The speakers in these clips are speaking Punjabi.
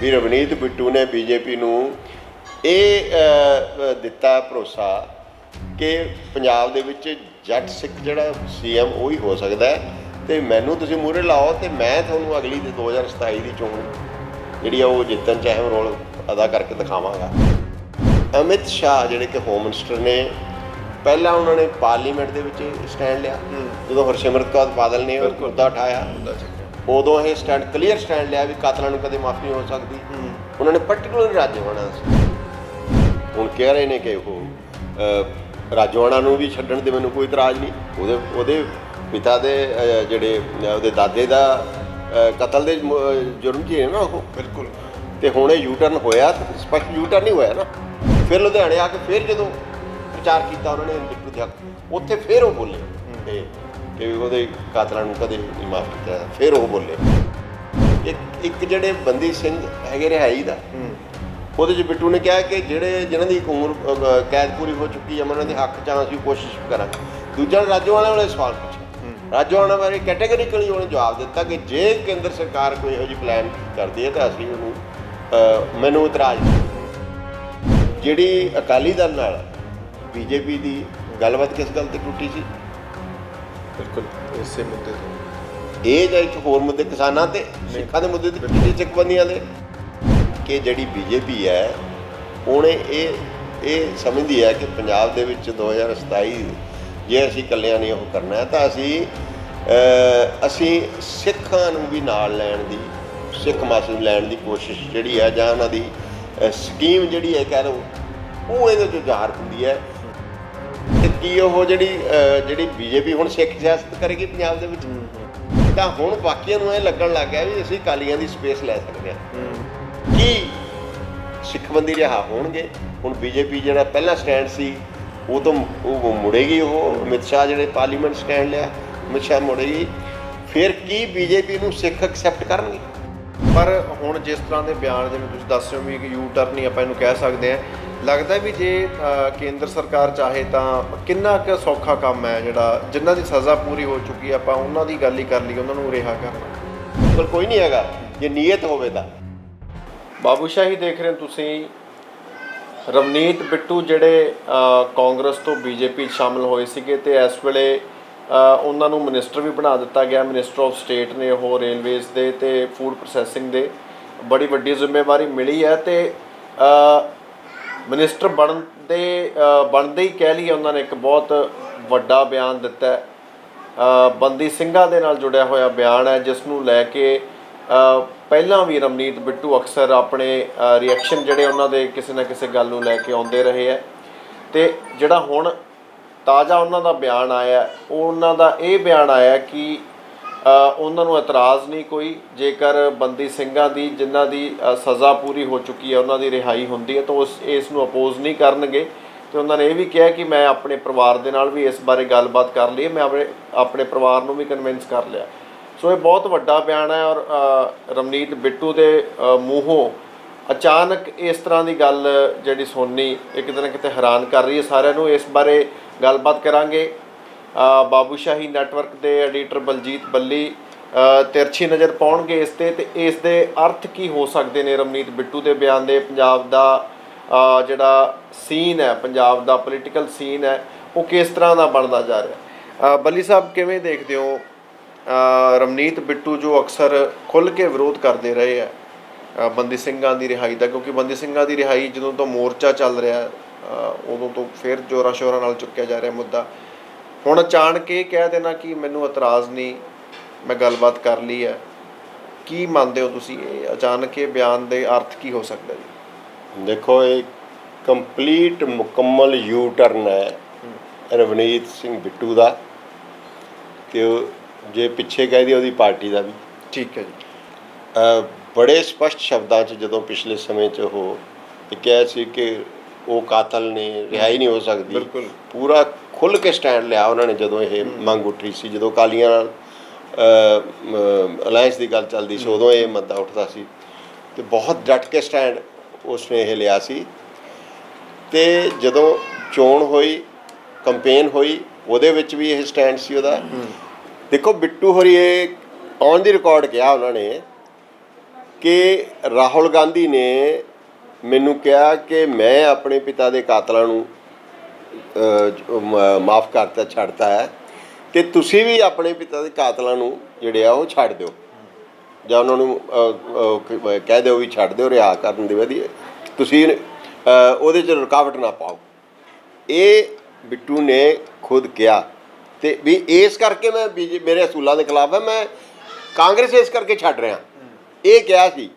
ਵੀ ਰਵਨੀਤ ਬਿੱਟੂ ਨੇ ਬੀਜੇਪੀ ਨੂੰ ਇਹ ਦਿੱਤਾ ਭਰੋਸਾ ਕਿ ਪੰਜਾਬ ਦੇ ਵਿੱਚ ਜੱਟ ਸਿੱਖ ਜਿਹੜਾ ਸੀਐਮ ਉਹ ਹੀ ਹੋ ਸਕਦਾ ਹੈ। ਤੇ ਮੈਨੂੰ ਤੁਸੀਂ ਮੂਹਰੇ ਲਾਓ ਤੇ ਮੈਂ ਤੁਹਾਨੂੰ ਅਗਲੀ ਦੇ 2027 ਦੀ ਚੋਣ ਜਿਹੜੀ ਆ ਉਹ ਜਿੱਤਣ ਚ ਅਹਿਮ ਰੋਲ ਅਦਾ ਕਰਕੇ ਦਿਖਾਵਾਂਗਾ। ਅਮਿਤ ਸ਼ਾਹ ਜਿਹੜੇ ਕਿ ਹੋਮ ਮਿਨਿਸਟਰ ਨੇ ਪਹਿਲਾਂ ਉਹਨਾਂ ਨੇ ਪਾਰਲੀਮੈਂਟ ਦੇ ਵਿੱਚ ਸਟੈਂਡ ਲਿਆ। ਜਦੋਂ ਹਰਸਿਮਰਤ ਕੌਰ ਬਾਦਲ ਨੇ ਉਹ ਮੁੱਦਾ ਉਠਾਇਆ। ਉਦੋਂ ਇਹ ਸਟੈਂਡ ਕਲੀਅਰ ਸਟੈਂਡ ਲਿਆ ਵੀ ਕਾਤਲਾਂ ਨੂੰ ਕਦੇ ਮਾਫੀ ਨਹੀਂ ਹੋ ਸਕਦੀ। ਉਹਨਾਂ ਨੇ ਪਾਰਟਿਕੂਲਰ ਰਾਜਵਾਨਾ ਸੀ। ਹੁਣ ਕਹਿ ਰਹੇ ਨੇ ਕਿ ਉਹ ਅ, ਰਾਜਵਾਨਾ ਨੂੰ ਵੀ ਛੱਡਣ ਤੇ ਮੈਨੂੰ ਕੋਈ ਇਤਰਾਜ਼ ਨਹੀਂ। ਉਹਦੇ ਉਹਦੇ ਪਿਤਾ ਦੇ ਜਿਹੜੇ ਉਹਦੇ ਦਾਦੇ ਦਾ ਕਤਲ ਦੇ ਜੁਰਮ 'ਚ ਹੀ ਨਾ ਉਹ। ਬਿਲਕੁਲ। ਤੇ ਹੁਣ ਇਹ ਯੂਟਰਨ ਹੋਇਆ ਸਪਸ਼ਟ ਯੂਟਰਨ ਨਹੀਂ ਹੋਇਆ ਨਾ। ਫਿਰ ਲੁਧਿਆਣੇ ਆ ਕੇ ਫਿਰ ਜਦੋਂ ਪ੍ਰਚਾਰ ਕੀਤਾ ਉਹਨਾਂ ਨੇ ਦੇ ਉੱਥੇ ਫਿਰ ਉਹ ਬੋਲੇ। ਕਿ ਉਹਦੇ ਕਾਤਲਾਂ ਨੂੰ ਕਦੇ ਨਹੀਂ ਮਾਫ ਕੀਤਾ। ਫਿਰ ਉਹ ਬੋਲੇ। ਇੱਕ ਇੱਕ ਜਿਹੜੇ ਬੰਦੀ ਸਿੰਘ ਹੈਗੇ ਰਿਹਾਈ ਦਾ ਉਹਦੇ 'ਚ ਬਿੱਟੂ ਨੇ ਕਿਹਾ ਕਿ ਜਿਹੜੇ ਜਿਨ੍ਹਾਂ ਦੀ ਉਮਰ ਕੈਦ ਪੂਰੀ ਹੋ ਚੁੱਕੀ ਹੈ ਉਹਨਾਂ ਦੇ ਹੱਕ 'ਚ ਅਸੀਂ ਕੋਸ਼ਿਸ਼ ਕਰਾਂਗੇ। ਦੂਜਾ ਰਾਜੋਆਣਾ ਵਾਲੇ ਸਵਾਲ ਪੁੱਛਿਆ। ਰਾਜੋਆਣਾ ਬਾਰੇ ਕੈਟੇਗਰੀਕਲੀ ਉਹਨੇ ਜਵਾਬ ਦਿੱਤਾ ਕਿ ਜੇ ਕੇਂਦਰ ਸਰਕਾਰ ਕੋਈ ਇਹੋ ਜਿਹੀ ਪਲਾਨ ਕਰਦੀ ਹੈ ਤਾਂ ਅਸੀਂ ਉਹਨੂੰ ਮੈਨੂੰ ਇਤਰਾਜ਼ ਜਿਹੜੀ ਅਕਾਲੀ ਦਲ ਨਾਲ ਬੀਜੇਪੀ ਦੀ ਗੱਲਬਾਤ ਕਿਸ ਗੱਲ ਤੇ ਟੁੱਟੀ ਸੀ? ਬਿਲਕੁਲ ਇਸੇ ਮੁੱਦੇ ਤੇ। ਇਹ ਜਾਂ ਇੱਕ ਹੋਰ ਮੁੱਦੇ ਕਿਸਾਨਾਂ ਤੇ ਸਿੱਖਾਂ ਦੇ ਮੁੱਦੇ ਤੇ ਟੁੱਟੀ ਚੱਕਬੰਦੀਆਂ ਦੇ ਕਿ ਜਿਹੜੀ ਬੀਜੇਪੀ ਹੈ ਉਹਨੇ ਇਹ ਇਹ ਸਮਝਦੀ ਹੈ ਕਿ ਪੰਜਾਬ ਦੇ ਵਿੱਚ 2027 ਜੇ ਅਸੀਂ ਇਕੱਲਿਆਂ ਨਹੀਂ ਉਹ ਕਰਨਾ ਹੈ ਤਾਂ ਅਸੀਂ ਅਸੀਂ ਸਿੱਖਾਂ ਨੂੰ ਵੀ ਨਾਲ ਲੈਣ ਦੀ ਸਿੱਖ ਮਾਸੂਮ ਲੈਣ ਦੀ ਕੋਸ਼ਿਸ਼ ਜਿਹੜੀ ਹੈ ਜਾਂ ਉਹਨਾਂ ਦੀ ਸਕੀਮ ਜਿਹੜੀ ਹੈ ਕਹਿ ਲਓ ਉਹ ਇਹਦੇ ਚ ਜ਼ਾਹਰ ਹੁੰਦੀ ਹੈ। ਕੀ ਉਹ ਜਿਹੜੀ ਅ, ਜਿਹੜੀ ਬੀਜੇਪੀ ਹੁਣ ਸਿੱਖ ਸਿਆਸਤ ਕਰੇਗੀ ਪੰਜਾਬ ਦੇ ਵਿੱਚ? ਤਾਂ ਹੁਣ ਬਾਕੀਆਂ ਨੂੰ ਇਹ ਲੱਗਣ ਲੱਗ ਗਿਆ ਵੀ ਅਸੀਂ ਕਾਲੀਆਂ ਦੀ ਸਪੇਸ ਲੈ ਸਕਦੇ ਹਾਂ। ਕੀ ਸਿੱਖਬੰਦੀ ਰਿਹਾ ਹੋਣਗੇ? ਹੁਣ ਬੀਜੇਪੀ ਜਿਹੜਾ ਪਹਿਲਾ ਸਟੈਂਡ ਸੀ ਉਹ ਤੋਂ ਉਹ ਮੁੜੇਗੀ ਉਹ ਅਮਿਤ ਸ਼ਾਹ ਜਿਹੜੇ ਪਾਰਲੀਮੈਂਟ ਸਟੈਂਡ ਲਿਆ ਅਮਿਤ ਸ਼ਾਹ ਮੁੜੇਗੀ। ਫਿਰ ਕੀ ਬੀਜੇਪੀ ਨੂੰ ਸਿੱਖ ਐਕਸੈਪਟ ਕਰਨਗੇ? ਪਰ ਹੁਣ ਜਿਸ ਤਰ੍ਹਾਂ ਦੇ ਬਿਆਨ ਜਿਵੇਂ ਤੁਸੀਂ ਦੱਸ ਰਹੇ ਹੋ ਵੀ ਇੱਕ ਯੂ ਟਰਨ ਹੀ ਆਪਾਂ ਇਹਨੂੰ ਕਹਿ ਸਕਦੇ ਹਾਂ, ਲੱਗਦਾ ਵੀ ਜੇ ਕੇਂਦਰ ਸਰਕਾਰ ਚਾਹੇ ਤਾਂ ਕਿੰਨਾ ਕੁ ਸੌਖਾ ਕੰਮ ਹੈ ਜਿਹੜਾ ਜਿਨ੍ਹਾਂ ਦੀ ਸਜ਼ਾ ਪੂਰੀ ਹੋ ਚੁੱਕੀ ਆਪਾਂ ਉਹਨਾਂ ਦੀ ਗੱਲ ਹੀ ਕਰ ਲਈ ਉਹਨਾਂ ਨੂੰ ਰਿਹਾ ਕਰਨਾ। ਪਰ ਕੋਈ ਨਹੀਂ ਹੈਗਾ, ਜੇ ਨੀਅਤ ਹੋਵੇ ਤਾਂ। ਬਾਬੂ ਸ਼ਾਹੀ ਦੇਖ ਰਹੇ ਹੋ ਤੁਸੀਂ, ਰਵਨੀਤ ਬਿੱਟੂ ਜਿਹੜੇ ਕਾਂਗਰਸ ਤੋਂ ਬੀਜੇਪੀ ਸ਼ਾਮਲ ਹੋਏ ਸੀਗੇ ਤੇ ਇਸ ਵੇਲੇ ਉਹਨਾਂ ਨੂੰ ਮਿਨਿਸਟਰ ਵੀ ਬਣਾ ਦਿੱਤਾ ਗਿਆ ਮਿਨਿਸਟਰ ਆਫ ਸਟੇਟ ਨੇ ਉਹ ਰੇਲਵੇਜ਼ ਦੇ ਤੇ ਫੂਡ ਪ੍ਰੋਸੈਸਿੰਗ ਦੇ ਬੜੀ ਵੱਡੀ ਜ਼ਿੰਮੇਵਾਰੀ ਮਿਲੀ ਹੈ ਤੇ ਅ, ਮਿਨਿਸਟਰ ਬਣਨ ਦੇ ਬਣਦੇ ਹੀ ਕਹਿ ਲਈ ਉਹਨਾਂ ਨੇ ਇੱਕ ਬਹੁਤ ਵੱਡਾ ਬਿਆਨ ਦਿੱਤਾ ਹੈ। ਬੰਦੀ ਸਿੰਘਾਂ ਦੇ ਨਾਲ ਜੁੜਿਆ ਹੋਇਆ ਬਿਆਨ ਹੈ ਜਿਸ ਨੂੰ ਲੈ ਕੇ ਪਹਿਲਾਂ ਵੀ ਰਮਨੀਤ ਬਿੱਟੂ ਅਕਸਰ ਆਪਣੇ ਰਿਐਕਸ਼ਨ ਜਿਹੜੇ ਉਹਨਾਂ ਦੇ ਕਿਸੇ ਨਾ ਕਿਸੇ ਗੱਲ ਨੂੰ ਲੈ ਕੇ ਆਉਂਦੇ ਰਹੇ ਹੈ। ਤੇ ਜਿਹੜਾ ਹੁਣ ਤਾਜ਼ਾ ਉਹਨਾਂ ਦਾ ਬਿਆਨ ਆਇਆ ਉਹ ਉਹਨਾਂ ਦਾ ਇਹ ਬਿਆਨ ਆਇਆ ਕਿ ਉਹਨਾਂ ਨੂੰ ਇਤਰਾਜ਼ ਨਹੀਂ ਕੋਈ ਜੇਕਰ ਬੰਦੀ ਸਿੰਘਾਂ ਦੀ ਜਿਨ੍ਹਾਂ ਦੀ ਸਜ਼ਾ ਪੂਰੀ ਹੋ ਚੁੱਕੀ ਹੈ ਉਹਨਾਂ ਦੀ ਰਿਹਾਈ ਹੁੰਦੀ ਹੈ ਤਾਂ ਉਸ ਇਸ ਨੂੰ ਅਪੋਜ਼ ਨਹੀਂ ਕਰਨਗੇ। ਤੇ ਉਹਨਾਂ ਨੇ ਇਹ ਵੀ ਕਿਹਾ ਕਿ ਮੈਂ ਆਪਣੇ ਪਰਿਵਾਰ ਦੇ ਨਾਲ ਵੀ ਇਸ ਬਾਰੇ ਗੱਲਬਾਤ ਕਰ ਲਈ ਮੈਂ ਆਪਣੇ ਆਪਣੇ ਪਰਿਵਾਰ ਨੂੰ ਵੀ ਕਨਵਿੰਸ ਕਰ ਲਿਆ। ਸੋ ਇਹ ਬਹੁਤ ਵੱਡਾ ਬਿਆਨ ਹੈ ਔਰ ਅ, ਰਮਨੀਤ ਬਿੱਟੂ ਦੇ ਮੂੰਹੋਂ ਅਚਾਨਕ ਇਸ ਤਰ੍ਹਾਂ ਦੀ ਗੱਲ ਜਿਹੜੀ ਸੁਣਨੀ ਕਿਤੇ ਨਾ ਕਿਤੇ ਹੈਰਾਨ ਕਰ ਰਹੀ ਹੈ। ਸਾਰਿਆਂ ਨੂੰ ਇਸ ਬਾਰੇ ਗੱਲਬਾਤ ਕਰਾਂਗੇ। ਬਾਬੂਸ਼ਾਹੀ ਨੈਟਵਰਕ ਦੇ ਐਡੀਟਰ ਬਲਜੀਤ ਬੱਲੀ ਤਿਰਛੀ ਨਜ਼ਰ ਪਾਉਣਗੇ ਇਸ ਤੇ ਤੇ ਇਸ ਦੇ ਅਰਥ ਕੀ ਹੋ ਸਕਦੇ ਨੇ ਰਮਨੀਤ ਬਿੱਟੂ ਦੇ ਬਿਆਨ ਦੇ? ਪੰਜਾਬ ਦਾ ਜਿਹੜਾ ਸੀਨ ਹੈ, ਪੰਜਾਬ ਦਾ ਪੋਲੀਟੀਕਲ ਸੀਨ ਹੈ, ਉਹ ਕਿਸ ਤਰ੍ਹਾਂ ਦਾ ਬਣਦਾ ਜਾ ਰਿਹਾ? ਬੱਲੀ ਸਾਹਿਬ ਕਿਵੇਂ ਦੇਖਦੇ ਹੋ? ਰਮਨੀਤ ਬਿੱਟੂ ਜੋ ਅਕਸਰ ਖੁੱਲ੍ਹ ਕੇ ਵਿਰੋਧ ਕਰਦੇ ਰਹੇ ਹੈ ਬੰਦੀ ਸਿੰਘਾਂ ਦੀ ਰਿਹਾਈ ਦਾ ਕਿਉਂਕਿ ਬੰਦੀ ਸਿੰਘਾਂ ਦੀ ਰਿਹਾਈ ਜਦੋਂ ਤੋਂ ਮੋਰਚਾ ਚੱਲ ਰਿਹਾ ਉਦੋਂ ਤੋਂ ਫਿਰ ਜੋਰਾਂ ਸ਼ੋਰਾਂ ਨਾਲ ਚੁੱਕਿਆ ਜਾ ਰਿਹਾ ਮੁੱਦਾ। ਹੁਣ ਅਚਾਨਕ ਇਹ ਕਹਿ ਦੇਣਾ ਕਿ ਮੈਨੂੰ ਇਤਰਾਜ਼ ਨਹੀਂ ਮੈਂ ਗੱਲਬਾਤ ਕਰ ਲਈ ਹੈ। ਕੀ ਮੰਨਦੇ ਹੋ ਤੁਸੀਂ? ਇਹ ਅਚਾਨਕ ਇਹ ਬਿਆਨ ਦੇ ਅਰਥ ਕੀ ਹੋ ਸਕਦਾ ਜੀ? ਦੇਖੋ ਇਹ ਕੰਪਲੀਟ ਮੁਕੰਮਲ ਯੂ ਟਰਨ ਹੈ ਰਵਨੀਤ ਸਿੰਘ ਬਿੱਟੂ ਦਾ ਤੇ ਜੇ ਪਿੱਛੇ ਕਹਿ ਦੀ ਉਹਦੀ ਪਾਰਟੀ ਦਾ ਵੀ। ਠੀਕ ਹੈ ਜੀ। ਬੜੇ ਸਪਸ਼ਟ ਸ਼ਬਦਾਂ 'ਚ ਜਦੋਂ ਪਿਛਲੇ ਸਮੇਂ 'ਚ ਉਹ ਕਿਹਾ ਸੀ ਕਿ ਉਹ ਕਾਤਲ ਨੇ ਰਿਹਾਈ ਨਹੀਂ ਹੋ ਸਕਦੀ। ਬਿਲਕੁਲ। ਪੂਰਾ ਖੁੱਲ ਕੇ ਸਟੈਂਡ ਲਿਆ ਉਹਨਾਂ ਨੇ ਜਦੋਂ ਇਹ ਮੰਗ ਉੱਠੀ ਸੀ। ਜਦੋਂ ਕਾਲੀਆਂ ਨਾਲ ਅਲਾਈਅੰਸ ਦੀ ਗੱਲ ਚੱਲਦੀ ਸੀ ਉਦੋਂ ਇਹ ਮੁੱਦਾ ਉੱਠਦਾ ਸੀ। ਤੇ ਬਹੁਤ ਡਟ ਕੇ ਸਟੈਂਡ ਉਸਨੇ ਇਹ ਲਿਆ ਸੀ। ਤੇ ਜਦੋਂ ਚੋਣ ਹੋਈ ਕੰਪੇਨ ਹੋਈ ਉਹਦੇ ਵਿੱਚ ਵੀ ਇਹ ਸਟੈਂਡ ਸੀ ਉਹਦਾ। ਦੇਖੋ ਬਿੱਟੂ ਹੋਰੀ ਇਹ ਔਨ ਦੀ ਰਿਕਾਰਡ ਕਿਹਾ ਉਹਨਾਂ ਨੇ। ਕਿ ਰਾਹੁਲ ਗਾਂਧੀ ਨੇ ਮੈਨੂੰ ਕਿਹਾ ਕਿ ਮੈਂ ਆਪਣੇ ਪਿਤਾ ਦੇ ਕਾਤਲਾਂ ਨੂੰ ਮਾਫ ਕਰਤਾ, ਛੱਡਤਾ ਹੈ, ਤੇ ਤੁਸੀਂ ਵੀ ਆਪਣੇ ਪਿਤਾ ਦੇ ਕਾਤਲਾਂ ਨੂੰ ਜਿਹੜੇ ਆ, ਉਹ ਛੱਡ ਦਿਓ। ਜਾਂ ਉਹਨਾਂ ਨੂੰ ਕਹਿ ਦਿਓ ਵੀ ਛੱਡ ਦਿਓ, ਰਿਹਾ ਕਰਨ ਦੇ ਵਧੀਆ। ਤੁਸੀਂ ਉਹਦੇ 'ਚ ਰੁਕਾਵਟ ਨਾ ਪਾਓ। ਇਹ ਬਿੱਟੂ ਨੇ ਖੁਦ ਕਿਹਾ। ਤੇ ਵੀ ਇਸ ਕਰਕੇ ਮੈਂ BJ ਮੇਰੇ ਅਸੂਲਾਂ ਦੇ ਖਿਲਾਫ ਹੈ ਮੈਂ ਕਾਂਗਰਸ ਇਸ ਕਰਕੇ ਛੱਡ ਰਿਹਾ। ਇਹ ਕਿਹਾ ਸੀ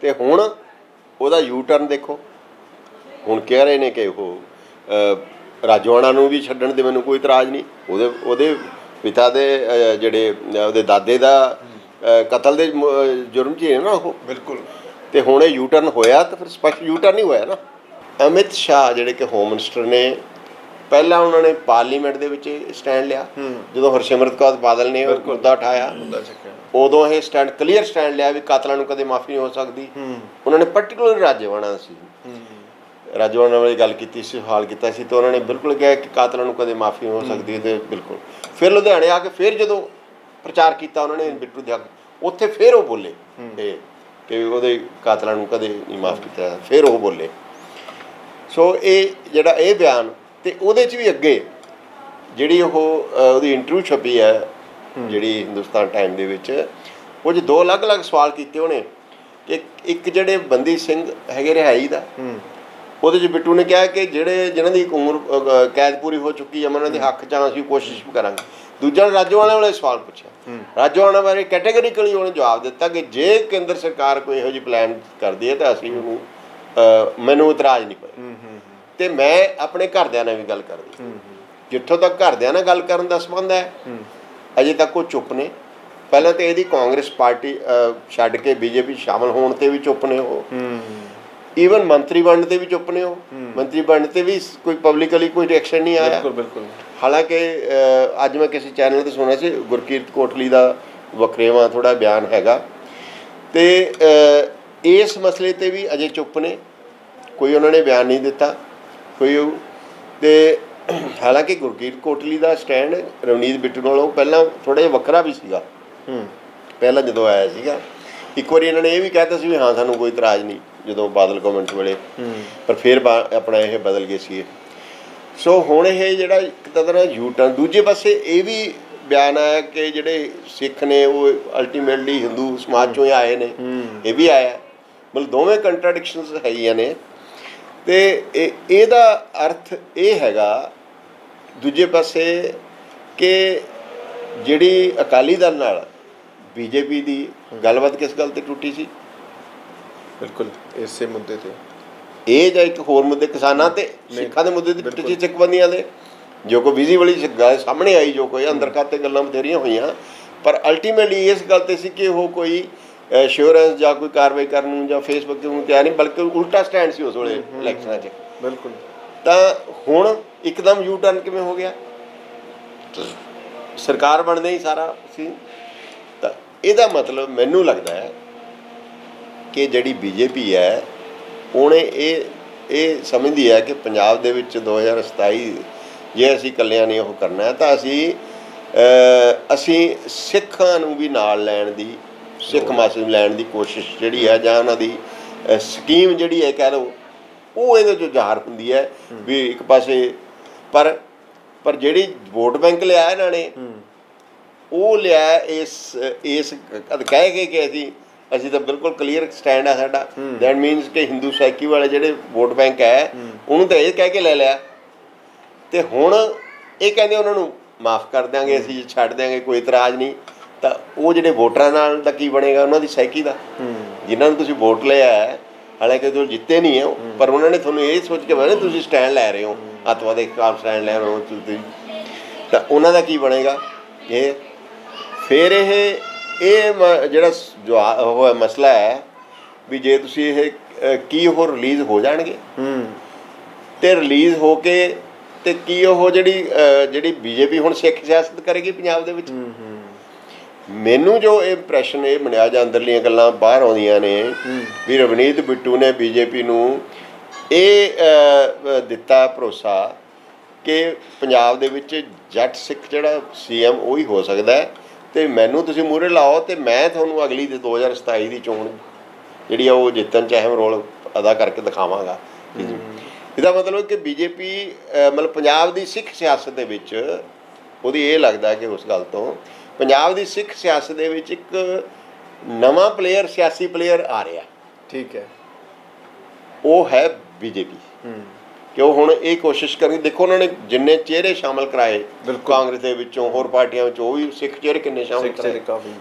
ਤੇ ਹੁਣ ਉਹਦਾ ਯੂ ਟਰਨ ਦੇਖੋ। ਹੁਣ ਕਹਿ ਰਹੇ ਨੇ ਕਿ ਉਹ ਅ, ਰਾਜਵਾਨਾ ਨੂੰ ਵੀ ਛੱਡਣ ਦੇ ਮੈਨੂੰ ਕੋਈ ਇਤਰਾਜ਼ ਨਹੀਂ। ਉਹਦੇ ਉਹਦੇ ਪਿਤਾ ਦੇ ਜਿਹੜੇ ਉਹਦੇ ਦਾਦੇ ਦਾ ਕਤਲ ਦੇ ਜੁਰਮ 'ਚ ਹੀ ਨਾ ਉਹ। ਬਿਲਕੁਲ। ਤੇ ਹੁਣ ਇਹ ਯੂ ਟਰਨ ਹੋਇਆ ਤਾਂ ਫਿਰ ਸਪਸ਼ਟ ਯੂ ਟਰਨ ਹੀ ਹੋਇਆ ਨਾ। ਅਮਿਤ ਸ਼ਾਹ ਜਿਹੜੇ ਕਿ ਹੋਮ ਮਿਨਿਸਟਰ ਨੇ ਪਹਿਲਾਂ ਉਹਨਾਂ ਨੇ ਪਾਰਲੀਮੈਂਟ ਦੇ ਵਿੱਚ ਸਟੈਂਡ ਲਿਆ। ਜਦੋਂ ਹਰਸਿਮਰਤ ਕੌਰ ਬਾਦਲ ਨੇ ਉਹ ਮੁੱਦਾ ਉਠਾਇਆ। ਉਦੋਂ ਇਹ ਸਟੈਂਡ ਕਲੀਅਰ ਸਟੈਂਡ ਲਿਆ ਵੀ ਕਾਤਲਾਂ ਨੂੰ ਕਦੇ ਮਾਫੀ ਨਹੀਂ ਹੋ ਸਕਦੀ। ਉਹਨਾਂ ਨੇ ਪਾਰਟਿਕੂਲਰ ਰਾਜਵਾਨਾ ਸੀ। ਰਾਜਵਾਨਾ ਵਾਲੀ ਗੱਲ ਕੀਤੀ ਸੀ ਹਾਲ ਕੀਤਾ ਸੀ ਤਾਂ ਉਹਨਾਂ ਨੇ ਬਿਲਕੁਲ ਕਿਹਾ ਕਿ ਕਾਤਲਾਂ ਨੂੰ ਕਦੇ ਮਾਫੀ ਨਹੀਂ ਹੋ। ਸਕਦੀ ਤੇ ਬਿਲਕੁਲ। ਫਿਰ ਲੁਧਿਆਣੇ ਆ ਕੇ ਫਿਰ ਜਦੋਂ ਪ੍ਰਚਾਰ ਕੀਤਾ ਉਹਨਾਂ ਨੇ ਬਿੱਟੂ ਦੇ ਉੱਥੇ ਫਿਰ ਉਹ ਬੋਲੇ ਇਹ ਕਿ ਉਹਦੇ ਕਾਤਲਾਂ ਨੂੰ ਕਦੇ ਨਹੀਂ ਮਾਫ ਕੀਤਾ। ਫਿਰ ਉਹ ਬੋਲੇ। ਸੋ ਇਹ ਜਿਹੜਾ ਇਹ ਬਿਆਨ ਤੇ ਉਹਦੇ 'ਚ ਵੀ ਅੱਗੇ ਜਿਹੜੀ ਉਹ ਉਹਦੀ ਇੰਟਰਵਿਊ ਛਪੀ ਹੈ ਜਿਹੜੀ ਹਿੰਦੁਸਤਾਨ ਟਾਈਮ ਦੇ ਵਿੱਚ। ਉਹ ਦੋ ਅਲੱਗ-ਅਲੱਗ ਸਵਾਲ ਕੀਤੇ ਉਹਨੇ ਕਿ ਇੱਕ ਜਿਹੜੇ ਬੰਦੀ ਸਿੰਘ ਹੈਗੇ ਰਿਹਾਈ ਦਾ ਉਹਦੇ 'ਚ ਬਿੱਟੂ ਨੇ ਕਿਹਾ ਕਿ ਜਿਹੜੇ ਜਿਨ੍ਹਾਂ ਦੀ ਉਮਰ ਕੈਦ ਪੂਰੀ ਹੋ ਚੁੱਕੀ ਹੈ ਉਹਨਾਂ ਦੇ ਹੱਕ 'ਚ ਅਸੀਂ ਕੋਸ਼ਿਸ਼ ਕਰਾਂਗੇ। ਦੂਜਾ ਰਾਜੋਆਣਾ ਵਾਲੇ ਸਵਾਲ ਪੁੱਛਿਆ। ਰਾਜੋਆਣਾ ਬਾਰੇ ਕੈਟੇਗਰੀਕਲੀ ਉਹਨੇ ਜਵਾਬ ਦਿੱਤਾ ਕਿ ਜੇ ਕੇਂਦਰ ਸਰਕਾਰ ਕੋਈ ਇਹੋ ਜਿਹੀ ਪਲਾਨ ਕਰਦੀ ਹੈ ਤਾਂ ਅਸੀਂ ਉਹਨੂੰ ਮੈਨੂੰ ਇਤਰਾਜ਼ ਨਹੀਂ ਪਏ। ਤੇ ਮੈਂ ਆਪਣੇ ਘਰਦਿਆਂ ਨਾਲ ਵੀ ਗੱਲ ਕਰਦੀ। ਜਿੱਥੋਂ ਤੱਕ ਘਰਦਿਆਂ ਨਾਲ ਗੱਲ ਕਰਨ ਦਾ ਸੰਬੰਧ ਹੈ। ਅਜੇ ਤੱਕ ਉਹ ਚੁੱਪ ਨੇ। ਪਹਿਲਾਂ ਤੇ ਇਹਦੀ ਕਾਂਗਰਸ ਪਾਰਟੀ ਛੱਡ ਕੇ ਬੀਜੇਪੀ ਸ਼ਾਮਲ ਹੋਣ ਤੇ ਵੀ ਚੁੱਪ ਨੇ ਉਹ। ਈਵਨ ਮੰਤਰੀ ਬਣਨ ਤੇ ਵੀ ਚੁੱਪ ਨੇ ਉਹ। ਮੰਤਰੀ ਬਣਨ ਤੇ ਵੀ ਕੋਈ ਪਬਲਿਕਲੀ ਕੋਈ ਰਿਐਕਸ਼ਨ ਨਹੀਂ ਆਇਆ। ਬਿਲਕੁਲ ਬਿਲਕੁਲ। ਹਾਲਾਂਕਿ ਅੱਜ ਮੈਂ ਕਿਸੇ ਚੈਨਲ ਤੇ ਸੁਣਿਆ ਸੀ ਗੁਰਕੀਰਤ ਕੋਟਲੀ ਦਾ ਵਖਰੇਵਾਂ ਥੋੜਾ ਬਿਆਨ ਹੈਗਾ। ਤੇ ਇਸ ਮਸਲੇ ਤੇ ਵੀ ਅਜੇ ਚੁੱਪ ਨੇ। ਕੋਈ ਉਹਨਾਂ ਨੇ ਬਿਆਨ ਨਹੀਂ ਦਿੱਤਾ। ਕੋਈ ਤੇ ਹਾਲਾਂਕਿ ਗੁਰਕੀਰਤ ਕੋਟਲੀ ਦਾ ਸਟੈਂਡ ਰਵਨੀਤ ਬਿੱਟੂ ਨਾਲੋਂ ਪਹਿਲਾਂ ਥੋੜਾ ਜਿਹਾ ਵੱਖਰਾ ਵੀ ਸੀਗਾ। ਹੂੰ। ਪਹਿਲਾਂ ਜਦੋਂ ਆਇਆ ਸੀਗਾ ਇੱਕ ਵਾਰੀ ਇਹਨਾਂ ਨੇ ਇਹ ਵੀ ਕਹਿਤਾ ਸੀ ਵੀ ਹਾਂ ਸਾਨੂੰ ਕੋਈ ਇਤਰਾਜ਼ ਨਹੀਂ ਜਦੋਂ ਬਾਦਲ ਗਵਰਨਮੈਂਟ ਵੇਲੇ ਪਰ ਫਿਰ ਆਪਣਾ ਇਹ ਬਦਲ ਗਏ ਸੀ ਸੋ ਹੁਣ ਇਹ ਜਿਹੜਾ ਇੱਕ ਤਰ੍ਹਾਂ ਯੂ ਟਰਨ ਦੂਜੇ ਪਾਸੇ ਇਹ ਵੀ ਬਿਆਨ ਆਇਆ ਕਿ ਜਿਹੜੇ ਸਿੱਖ ਨੇ ਉਹ ਅਲਟੀਮੇਟਲੀ ਹਿੰਦੂ ਸਮਾਜ ਚੋਂ ਹੀ ਆਏ ਨੇ। ਇਹ ਵੀ ਆਇਆ। ਮਤਲਬ ਦੋਵੇਂ ਕੰਟਰਡਿਕਸ਼ਨਸ ਹੈਗੀਆਂ ਨੇ। ਤੇ ਇਹ ਇਹਦਾ ਅਰਥ ਇਹ ਹੈਗਾ ਦੂਜੇ ਪਾਸੇ ਕਿ ਜਿਹੜੀ ਅਕਾਲੀ ਦਲ ਨਾਲ ਬੀਜੇਪੀ ਦੀ ਗੱਲਬਾਤ ਕਿਸ ਗੱਲ ਤੇ ਟੁੱਟੀ ਸੀ? ਬਿਲਕੁਲ ਇਸੇ ਮੁੱਦੇ ਤੇ। ਇਹ ਜਾਂ ਇੱਕ ਹੋਰ ਮੁੱਦੇ ਕਿਸਾਨਾਂ ਤੇ ਸਿੱਖਾਂ ਦੇ ਮੁੱਦੇ ਤੇ ਟੁੱਟੀ ਸੀ ਸਿੱਖਬੰਦੀਆਂ ਦੇ? ਜੋ ਕੋ ਵਿਜ਼ੀਬਲੀ ਗੱਲ ਸਾਹਮਣੇ ਆਈ ਜੋ ਕੋਈ ਅੰਦਰ ਖਾਤੇ ਗੱਲਾਂ ਬਥੇਰੀਆਂ ਹੋਈਆਂ ਪਰ ਅਲਟੀਮੇਟਲੀ ਇਸ ਗੱਲ ਤੇ ਸੀ ਕਿ ਉਹ ਕੋਈ ਅਸ਼ੋਰੈਂਸ ਜਾਂ ਕੋਈ ਕਾਰਵਾਈ ਕਰਨ ਨੂੰ ਜਾਂ ਫੇਸਬੁੱਕ ਨੂੰ ਤਿਆਰ ਨਹੀਂ ਬਲਕਿ ਉਲਟਾ ਸਟੈਂਡ ਸੀ ਉਸ ਵੇਲੇ ਇਲੈਕਸ਼ਨਾਂ 'ਚ ਬਿਲਕੁਲ। ਤਾਂ ਹੁਣ ਇੱਕਦਮ ਯੂ ਟਰਨ ਕਿਵੇਂ ਹੋ ਗਿਆ? ਸਰਕਾਰ ਬਣਦੇ ਹੀ ਸਾਰਾ ਸੀ। ਤਾਂ ਇਹਦਾ ਮਤਲਬ ਮੈਨੂੰ ਲੱਗਦਾ ਹੈ ਕਿ ਜਿਹੜੀ ਬੀਜੇਪੀ ਹੈ ਉਹਨੇ ਇਹ ਇਹ ਸਮਝਦੀ ਹੈ ਕਿ ਪੰਜਾਬ ਦੇ ਵਿੱਚ 2027 ਜੇ ਅਸੀਂ ਇਕੱਲਿਆਂ ਨੇ ਉਹ ਕਰਨਾ ਤਾਂ ਅਸੀਂ ਅਸੀਂ ਸਿੱਖਾਂ ਨੂੰ ਵੀ ਨਾਲ ਲੈਣ ਦੀ ਸਿੱਖ ਮਾਸਲ ਲੈਣ ਦੀ ਕੋਸ਼ਿਸ਼ ਜਿਹੜੀ ਹੈ ਜਾਂ ਉਹਨਾਂ ਦੀ ਸਕੀਮ ਜਿਹੜੀ ਹੈ ਕਹਿ ਲਓ ਉਹ ਇਹਦੇ ਚੋਂ ਜ਼ਾਹਰ ਹੁੰਦੀ ਹੈ ਵੀ ਇੱਕ ਪਾਸੇ ਪਰ ਪਰ ਜਿਹੜੀ ਵੋਟ ਬੈਂਕ ਲਿਆ ਇਹਨਾਂ ਨੇ ਉਹ ਲਿਆ ਇਸ ਇਸ ਕਹਿ ਕੇ ਕਿ ਅਸੀਂ ਅਸੀਂ ਤਾਂ ਬਿਲਕੁਲ ਕਲੀਅਰ ਸਟੈਂਡ ਆ ਸਾਡਾ। ਦੈਟ ਮੀਨਸ ਕਿ ਹਿੰਦੂ ਸਾਈਕੀ ਵਾਲੇ ਜਿਹੜੇ ਵੋਟ ਬੈਂਕ ਹੈ ਉਹਨੂੰ ਤਾਂ ਇਹ ਕਹਿ ਕੇ ਲੈ ਲਿਆ। ਤੇ ਹੁਣ ਇਹ ਕਹਿੰਦੇ ਉਹਨਾਂ ਨੂੰ ਮਾਫ ਕਰ ਦਿਆਂਗੇ ਅਸੀਂ ਛੱਡ ਦਿਆਂਗੇ ਕੋਈ ਇਤਰਾਜ਼ ਨਹੀਂ। ਤਾਂ ਉਹ ਜਿਹੜੇ ਵੋਟਰਾਂ ਨਾਲ ਦਾ ਕੀ ਬਣੇਗਾ ਉਹਨਾਂ ਦੀ ਸਾਈਕੀ ਦਾ। ਜਿਨ੍ਹਾਂ ਨੂੰ ਤੁਸੀਂ ਵੋਟ ਲਿਆ ਹੈ ਹਾਲਾਂਕਿ ਉਹ ਜਿੱਤੇ ਨਹੀਂ ਹੈ ਪਰ ਉਹਨਾਂ ਨੇ ਤੁਹਾਨੂੰ ਇਹ ਸੋਚ ਕੇ ਬਣਾ ਤੁਸੀਂ ਸਟੈਂਡ ਲੈ ਰਹੇ ਹੋ ਅੱਤਵਾਦ ਦੇ ਖਿਲਾਫ ਸਟੈਂਡ ਲੈ ਰਹੇ ਹੋ ਤੁਸੀਂ ਤਾਂ ਉਹਨਾਂ ਦਾ ਕੀ ਬਣੇਗਾ? ਇਹ ਫਿਰ ਇਹ ਇਹ ਜਿਹੜਾ ਉਹ ਹੈ ਮਸਲਾ ਹੈ ਵੀ ਜੇ ਤੁਸੀਂ ਇਹ ਕੀ ਉਹ ਰਿਲੀਜ਼ ਹੋ ਜਾਣਗੇ? ਹੂੰ। ਤੇ ਰਿਲੀਜ਼ ਹੋ ਕੇ ਤੇ ਕੀ ਉਹ ਜਿਹੜੀ ਜਿਹੜੀ ਬੀਜੇਪੀ ਹੁਣ ਸਿੱਖ ਸਿਆਸਤ ਕਰੇਗੀ ਪੰਜਾਬ ਦੇ ਵਿੱਚ? ਮੈਨੂੰ ਜੋ ਇੰਪ੍ਰੈਸ਼ਨ ਇਹ ਬਣਿਆ ਜਾਂ ਅੰਦਰਲੀਆਂ ਗੱਲਾਂ ਬਾਹਰ ਆਉਂਦੀਆਂ ਨੇ ਵੀ ਰਵਨੀਤ ਬਿੱਟੂ ਨੇ ਬੀਜੇਪੀ ਨੂੰ ਇਹ ਦਿੱਤਾ ਭਰੋਸਾ ਕਿ ਪੰਜਾਬ ਦੇ ਵਿੱਚ ਜੱਟ ਸਿੱਖ ਜਿਹੜਾ ਸੀਐਮ ਉਹ ਹੀ ਹੋ ਸਕਦਾ ਹੈ ਤੇ ਮੈਨੂੰ ਤੁਸੀਂ ਮੂਹਰੇ ਲਾਓ ਤੇ ਮੈਂ ਤੁਹਾਨੂੰ ਅਗਲੀ ਦੇ 2027 ਦੀ ਚੋਣ ਜਿਹੜੀ ਆ ਉਹ ਜਿੱਤਣ ਚ ਅਹਿਮ ਰੋਲ ਅਦਾ ਕਰਕੇ ਦਿਖਾਵਾਂਗਾ। ਇਹਦਾ ਮਤਲਬ ਕਿ ਬੀਜੇਪੀ ਮਤਲਬ ਪੰਜਾਬ ਦੀ ਸਿੱਖ ਸਿਆਸਤ ਦੇ ਵਿੱਚ ਉਹਦੀ ਇਹ ਲੱਗਦਾ ਕਿ ਉਸ ਗੱਲ ਤੋਂ ਪੰਜਾਬ ਦੀ ਸਿੱਖ ਸਿਆਸਤ ਦੇ ਵਿੱਚ ਇੱਕ ਨਵਾਂ ਪਲੇਅਰ ਸਿਆਸੀ ਪਲੇਅਰ ਆ ਰਿਹਾ। ਠੀਕ ਹੈ। ਉਹ ਹੈ ਬੀਜੇਪੀ ਹੂੰ। ਕਿ ਉਹ ਹੁਣ ਇਹ ਕੋਸ਼ਿਸ਼ ਕਰਨਗੇ ਦੇਖੋ ਉਹਨਾਂ ਨੇ ਜਿੰਨੇ ਚਿਹਰੇ ਸ਼ਾਮਲ ਕਰਾਏ ਬਿਲਕੁਲ। ਕਾਂਗਰਸ ਦੇ ਵਿੱਚੋਂ ਹੋਰ ਪਾਰਟੀਆਂ ਵਿੱਚੋਂ ਉਹ ਵੀ ਸਿੱਖ ਚਿਹਰੇ ਕਿੰਨੇ ਸ਼ਾਮਲ ਕਰਾਏ।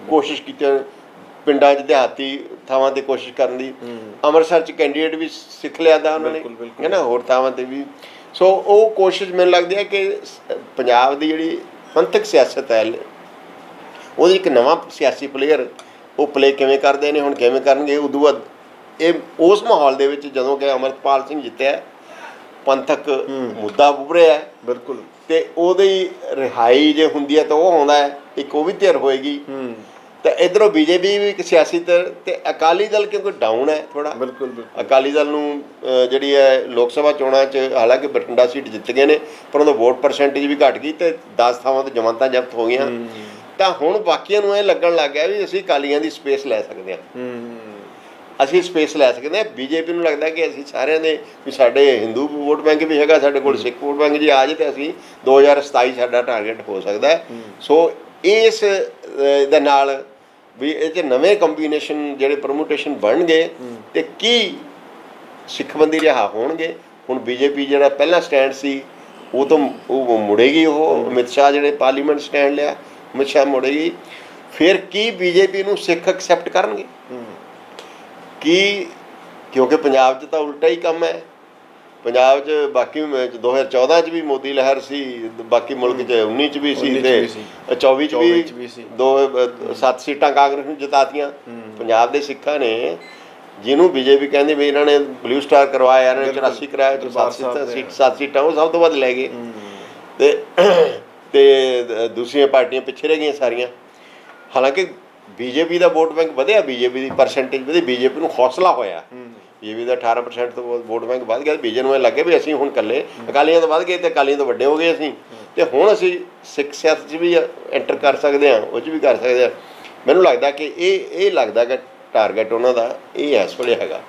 ਕੋਸ਼ਿਸ਼ ਕੀਤੀ ਪਿੰਡਾਂ 'ਚ ਦਿਹਾਤੀ ਥਾਵਾਂ ਤੇ ਕੋਸ਼ਿਸ਼ ਕਰਨ ਦੀ। ਅੰਮ੍ਰਿਤਸਰ 'ਚ ਕੈਂਡੀਡੇਟ ਵੀ ਸਿੱਖ ਲਿਆ ਦਾ ਉਹਨਾਂ ਨੇ। ਹੈ ਨਾ? ਹੋਰ ਥਾਵਾਂ ਤੇ ਵੀ। ਸੋ ਉਹ ਕੋਸ਼ਿਸ਼ ਮੈਨੂੰ ਲੱਗਦੀ ਹੈ ਕਿ ਪੰਜਾਬ ਦੀ ਜਿਹੜੀ ਪੰਥਕ ਸਿਆਸਤ ਹੈ ਉਹਦੀ ਇੱਕ ਨਵਾਂ ਸਿਆਸੀ ਪਲੇਅਰ ਉਹ ਪਲੇ ਕਿਵੇਂ ਕਰਦੇ ਨੇ ਹੁਣ ਕਿਵੇਂ ਕਰਨਗੇ ਉਦੋਂ ਬਾਅਦ ਇਹ ਉਸ ਮਾਹੌਲ ਦੇ ਵਿੱਚ ਜਦੋਂ ਕਿ ਅਮਰਪਾਲ ਸਿੰਘ ਜਿੱਤਿਆ ਪੰਥਕ ਮੁੱਦਾ ਉੱਭਰਿਆ। ਬਿਲਕੁਲ। ਤੇ ਉਹਦੀ ਰਿਹਾਈ ਜੇ ਹੁੰਦੀ ਹੈ ਤਾਂ ਉਹ ਆਉਂਦਾ ਹੈ ਇੱਕ ਉਹ ਵੀ ਧਿਰ ਹੋਏਗੀ। ਤੇ ਇਧਰੋਂ ਬੀਜੇਪੀ ਵੀ ਇੱਕ ਸਿਆਸੀ ਧਿਰ ਤੇ ਅਕਾਲੀ ਦਲ ਕਿਉਂਕਿ ਡਾਊਨ ਹੈ ਥੋੜਾ ਬਿਲਕੁਲ ਅਕਾਲੀ ਦਲ ਨੂੰ ਜਿਹੜੀ ਹੈ ਲੋਕ ਸਭਾ ਚੋਣਾਂ 'ਚ ਹਾਲਾਂਕਿ ਬਠਿੰਡਾ ਸੀਟ ਜਿੱਤ ਗਏ ਨੇ ਪਰ ਉਹਦਾ ਵੋਟ ਪਰਸੈਂਟੇਜ ਵੀ ਘਟ ਗਈ ਤੇ 10 ਥਾਵਾਂ ਤੇ ਜਮਾਨਤਾਂ ਜ਼ਬਤ ਹੋ ਗਈਆਂ। ਤਾਂ ਹੁਣ ਬਾਕੀਆਂ ਨੂੰ ਇਹ ਲੱਗਣ ਲੱਗ ਗਿਆ ਵੀ ਅਸੀਂ ਅਕਾਲੀਆਂ ਦੀ ਸਪੇਸ ਲੈ ਸਕਦੇ ਹਾਂ। ਅਸੀਂ ਸਪੇਸ ਲੈ ਸਕਦੇ ਹਾਂ। ਬੀਜੇਪੀ ਨੂੰ ਲੱਗਦਾ ਕਿ ਅਸੀਂ ਸਾਰਿਆਂ ਦੇ ਵੀ ਸਾਡੇ ਹਿੰਦੂ ਵੋਟ ਬੈਂਕ ਵੀ ਹੈਗਾ ਸਾਡੇ ਕੋਲ ਸਿੱਖ ਵੋਟ ਬੈਂਕ ਜੀ ਆ ਜੇ ਤੇ ਅਸੀਂ 2027 ਸਾਡਾ ਟਾਰਗੇਟ ਹੋ ਸਕਦਾ ਹੈ। ਸੋ ਇਸ ਦੇ ਨਾਲ ਵੀ ਇਹ ਤੇ ਨਵੇਂ ਕੰਬੀਨੇਸ਼ਨ ਜਿਹੜੇ ਪਰਮੂਟੇਸ਼ਨ ਬਣਨਗੇ ਤੇ ਕੀ ਸਿੱਖਬੰਦੀ ਰਿਹਾ ਹੋਣਗੇ। ਹੁਣ ਬੀਜੇਪੀ ਜਿਹੜਾ ਪਹਿਲਾ ਸਟੈਂਡ ਸੀ ਉਹ ਤੋਂ ਉਹ ਮੁੜੇਗੀ ਉਹ। ਅਮਿਤ ਸ਼ਾਹ ਜਿਹੜੇ ਪਾਰਲੀਮੈਂਟ ਸਟੈਂਡ ਲਿਆ। ਸ਼ਾਹ ਮੁੜੇਗੀ ਫਿਰ ਕੀ ਬੀਜੇਪੀ ਨੂੰ ਸਿੱਖ ਐਕਸੈਪਟ ਕਰਨਗੇ ਕਿ ਕਿਉਂਕਿ ਪੰਜਾਬ 'ਚ ਤਾਂ ਉਲਟਾ ਹੀ ਕੰਮ ਹੈ ਪੰਜਾਬ 'ਚ ਬਾਕੀ ਮ- 2014 'ਚ ਵੀ ਮੋਦੀ ਲਹਿਰ ਸੀ ਬਾਕੀ ਮੁਲਕ 'ਚ 19 'ਚ ਵੀ 19 ਸੀ ਤੇ ਵੀ ਸੀ। 24 'ਚ 24 'ਚ ਵੀ। ਦੋ ਸੱਤ ਸੀਟਾਂ ਕਾਂਗਰਸ ਨੂੰ ਜਿਤਾਤੀਆਂ ਪੰਜਾਬ ਦੇ ਸਿੱਖਾਂ ਨੇ ਜਿਹਨੂੰ ਬੀਜੇਪੀ ਕਹਿੰਦੇ ਵੀ ਇਹਨਾਂ ਨੇ ਬਲੂ ਸਟਾਰ ਕਰਵਾਇਆ ਇਹਨਾਂ ਨੇ ਬਿਲਕੁਲ। 84 ਕਰਾਇਆ ਤੇ ਦਰਬਾਰ ਸੱਤ ਸਾਹਿਬ ਸੀਟਾਂ ਦੇ। ਸੀਟ ਸੱਤ ਸੀਟਾਂ ਉਹ ਸਭ ਤੋਂ ਵੱਧ ਲੈ ਗਏ ਤੇ ਤੇ ਦੂਸਰੀਆਂ ਪਾਰਟੀਆਂ ਪਿੱਛੇ ਰਹਿ ਗਈਆਂ ਸਾਰੀਆਂ। ਹਾਲਾਂਕਿ ਬੀਜੇਪੀ ਦਾ ਵੋਟ ਬੈਂਕ ਵਧਿਆ ਬੀਜੇਪੀ ਦੀ ਪਰਸੈਂਟੇਜ ਵਧੀ ਬੀਜੇਪੀ ਨੂੰ ਹੌਸਲਾ ਹੋਇਆ। ਬੀਜੇਪੀ ਦਾ 18% ਤੋਂ ਵੋਟ ਬੈਂਕ ਵੱਧ ਗਿਆ ਬੀਜੇ ਨੂੰ ਲੱਗੇ ਵੀ ਅਸੀਂ ਹੁਣ ਇਕੱਲੇ ਅਕਾਲੀਆਂ ਤੋਂ ਵੱਧ ਗਏ ਤੇ ਅਕਾਲੀਆਂ ਤੋਂ ਵੱਡੇ ਹੋ ਗਏ ਅਸੀਂ। ਤੇ ਹੁਣ ਅਸੀਂ ਸਿੱਖ ਸਿਆਸਤ 'ਚ ਵੀ ਐਂਟਰ ਕਰ ਸਕਦੇ ਹਾਂ ਉਹ 'ਚ ਵੀ ਕਰ ਸਕਦੇ ਹਾਂ। ਮੈਨੂੰ ਲੱਗਦਾ ਕਿ ਇਹ ਇਹ ਲੱਗਦਾ ਕਿ ਟਾਰਗੇਟ ਉਹਨਾਂ ਦਾ ਇਹ ਇਸ ਵੇਲੇ ਹੈਗਾ।